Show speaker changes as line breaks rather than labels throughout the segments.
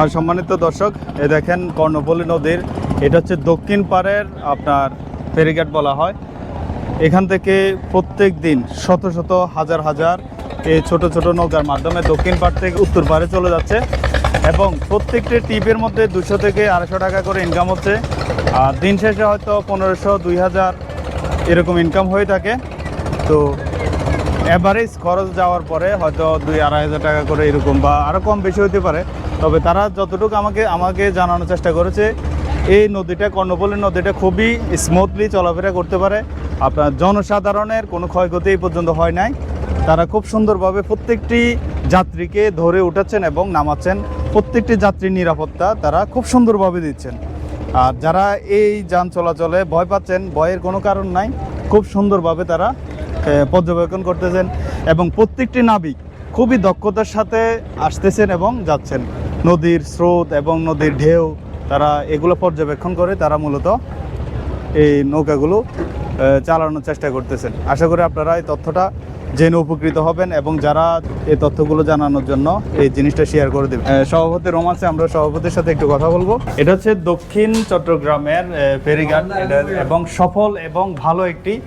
আর সম্মানিত দর্শক, এ দেখেন কর্ণপল্লী নদীর, এটা হচ্ছে দক্ষিণ পাড়ের আপনার ফেরিঘাট বলা হয়। এখান থেকে প্রত্যেক দিন শত শত হাজার হাজার এই ছোট ছোট নৌকার মাধ্যমে দক্ষিণ পাড় থেকে উত্তর পাড়ে চলে যাচ্ছে এবং প্রত্যেকটি টিপের মধ্যে দুশো থেকে আড়াইশো টাকা করে ইনকাম হচ্ছে। আর দিন শেষে হয়তো পনেরোশো, দুই হাজার এরকম ইনকাম হয়ে থাকে। তো অ্যাভারেজ খরচ যাওয়ার পরে হয়তো দুই আড়াই হাজার টাকা করে এরকম বা আরও কম বেশি হতে পারে। তবে তারা যতটুকু আমাকে আমাকে জানানোর চেষ্টা করেছে, এই নদীটা কর্ণপল্লী নদীটা খুবই স্মুথলি চলাফেরা করতে পারে। আপনার জনসাধারণের কোনো ক্ষয়ক্ষতি এই পর্যন্ত হয় নাই। তারা খুব সুন্দরভাবে প্রত্যেকটি যাত্রীকে ধরে উঠাচ্ছেন এবং নামাচ্ছেন। প্রত্যেকটি যাত্রীর নিরাপত্তা তারা খুব সুন্দরভাবে দিচ্ছেন। আর যারা এই যান চলাচলে ভয় পাচ্ছেন, ভয়ের কোনো কারণ নাই, খুব সুন্দরভাবে তারা পর্যবেক্ষণ করতেছেন এবং প্রত্যেকটি নাবিক খুবই দক্ষতার সাথে আসতেছেন এবং যাচ্ছেন। নদীর স্রোত এবং নদীর ঢেউ, তারা এগুলো পর্যবেক্ষণ করে তারা মূলত এই নৌকাগুলো চালানোর চেষ্টা করতেছেন। আশা করি আপনারা এই তথ্যটা জেনে উপকৃত হবেন এবং যারা এই তথ্যগুলো জানানোর জন্য এই জিনিসটা শেয়ার করে দেবেন। সভাপতি রোমান্সে আমরা সভাপতির সাথে একটু কথা বলব। এটা হচ্ছে দক্ষিণ চট্টগ্রামের ফেরিঘাট। এবং সফল এবং ভালো একটি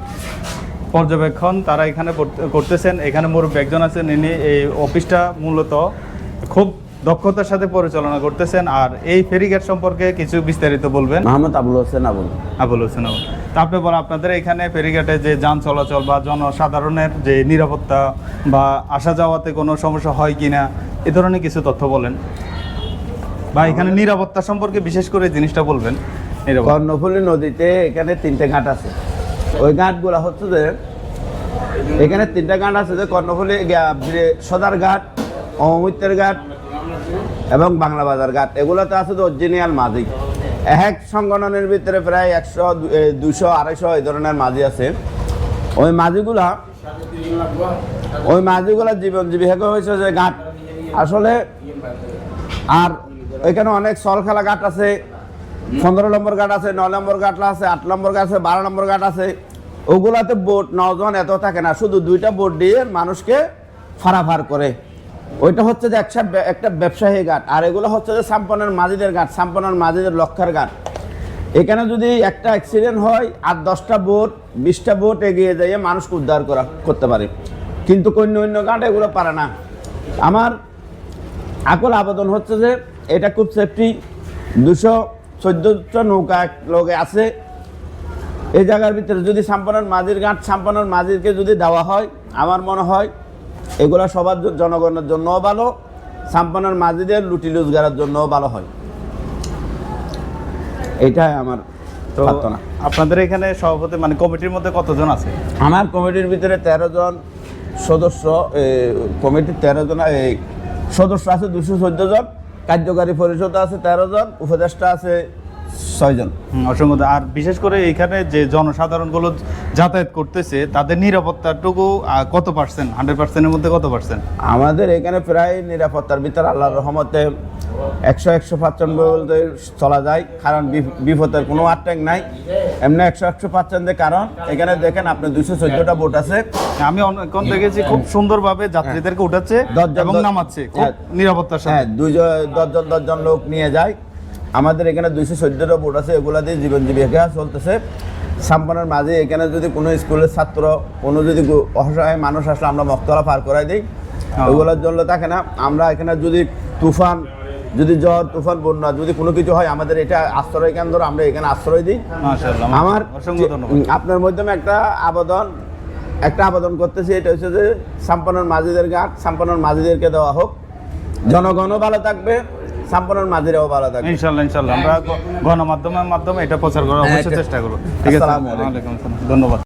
পর্যবেক্ষণ তারা এখানে করতে- করতেছেন। এখানে মুরব্বী একজন আছেন, ইনি এই অফিসটা মূলত খুব দক্ষতার সাথে পরিচালনা করতেছেন আর এই ফেরিঘাট সম্পর্কে কিছু বিস্তারিত বলবেন?
মোহাম্মদ আবুল হোসেন আবুল।
আবুল হোসেন আবুল। তা আপনি বলেন আপনাদের এখানে ফেরিঘাটে যে যান চলাচল বা জনসাধারণের যে নিরাপত্তা বা আসা যাওয়াতে কোনো সমস্যা হয় কি না এ ধরনের কিছু তথ্য বলেন। বা এখানে নিরাপত্তা সম্পর্কে বিশেষ করে জিনিসটা বলবেন।
কর্ণফুলী নদীতে এখানে তিনটে ঘাট আছে। ওই ঘাটগুলো হচ্ছে যে এখানে তিনটা ঘাট আছে যে কর্ণফুলী সদার ঘাট অমৃতের ঘাট এবং বাংলা বাজার ঘাট। এগুলোতে আছে যে অরিজিনাল মাঝি। এক সংগঠনের ভিতরে প্রায় একশো দুশো, আড়াইশো এই ধরনের মাঝি আছে। ওই মাঝিগুলা ওই মাঝিগুলা জীবন জীবিকা হয়েছে যে ঘাট। আসলে, আর এখানে অনেক সল খেলা ঘাট আছে। পনেরো নম্বর ঘাট আছে, নয় নম্বর ঘাট আছে, আট নম্বর ঘাট আছে, বারো নম্বর ঘাট আছে। ওগুলাতে বোট নজন এত থাকে না। শুধু দুইটা বোট দিয়ে মানুষকে ফারাফার করে। ওইটা হচ্ছে যে একটা একটা ব্যবসায়ী ঘাট, আর এগুলো হচ্ছে যে সাম্পনের মাঝিদের ঘাট, সাম্পনের মাঝিদের লক্ষার ঘাট। এখানে যদি একটা অ্যাক্সিডেন্ট হয়, আর দশটা বোট, বিশটা বোট এগিয়ে যাইয়ে মানুষকে উদ্ধার করা, করতে পারে। কিন্তু অন্য অন্য ঘাট এগুলো পারে না। আমার আকল আবেদন হচ্ছে যে এটা খুব সেফটি দুশো চোদ্দোটা নৌকা এক লগে আছে। এই জায়গার ভিতরে যদি সাম্পানের মাঝির ঘাট, সাম্পানের মাঝিরকে যদি দেওয়া হয়, আমার মনে হয় এগুলো সবার জনগণের জন্যও ভালো সাম্পানের মাঝিদের লুটি রোজগারের জন্যও ভালো হয়। এটাই আমার
তো আপনাদের এখানে সভাপতি মানে কমিটির মধ্যে কতজন আছে?
আমার কমিটির ভিতরে তেরো জন সদস্য কমিটির তেরো জন এই সদস্য আছে দুশো চোদ্দ জন কার্যকারী পরিষদ আছে তেরো জন উপদেষ্টা আছে ছয়জন।
অসংখ্য আর বিশেষ করে এখানে যে জনসাধারণগুলো যাতায়াত করতেছে তাদের নিরাপত্তাটুকু কত পার্সেন্ট? হান্ড্রেড পার্সেন্টের মধ্যে কত পার্সেন্ট?
আমাদের এখানে প্রায় নিরাপত্তার ভিতরে আল্লাহর রহমতে একশো একশো পার্সেন্ট বলতে চলা যায় কারণ বিপ- বিপদের কোনো আট্যাক নাই। এমনি একশো একশো পার্সেন্টের কারণ এখানে দেখেন আপনি দুশো চোদ্দটা বোট আছে।
আমি অনেকক্ষণ দেখেছি খুব সুন্দরভাবে যাত্রীদেরকে উঠাচ্ছে এবং নামাচ্ছে
হ্যাঁ।
নিরাপত্তার
হ্যাঁ
সাথে
দুইজন দশজন দশজন লোক নিয়ে যায়। আমাদের এখানে দুইশো চোদ্দটা বোট আছে এগুলা দিয়ে জীবন জীবিকা চলতেছে। সাম্পানের মাঝে এখানে যদি কোনো স্কুলের ছাত্র কোনো যদি অসহায় মানুষ আসলে আমরা মক্তলা পার করাই দিই ওগুলোর জন্য থাকে না আমরা এখানে যদি তুফান যদি জ্বর তুফান বন্যা যদি কোনো কিছু হয় আমাদের এটা আশ্রয় কেন্দ্র আমরা এখানে আশ্রয় দিই। আমার আপনার মাধ্যমে একটা আবেদন একটা আবেদন করতেছি এটা হচ্ছে যে সাম্পানের মাঝিদের ঘাট সাম্পানের মাঝিদেরকে দেওয়া হোক। জনগণও ভালো থাকবে সাম্পানের মাঝিরাও ভালো থাকবে।
ইনশাল্লাহ ইনশাল্লাহ। আমরা গণমাধ্যমের মাধ্যমে এটা প্রচার করার
হ্যাঁ,
অবশ্যই চেষ্টা করব। ঠিক আছে?
আসসালামু আলাইকুম।
ধন্যবাদ।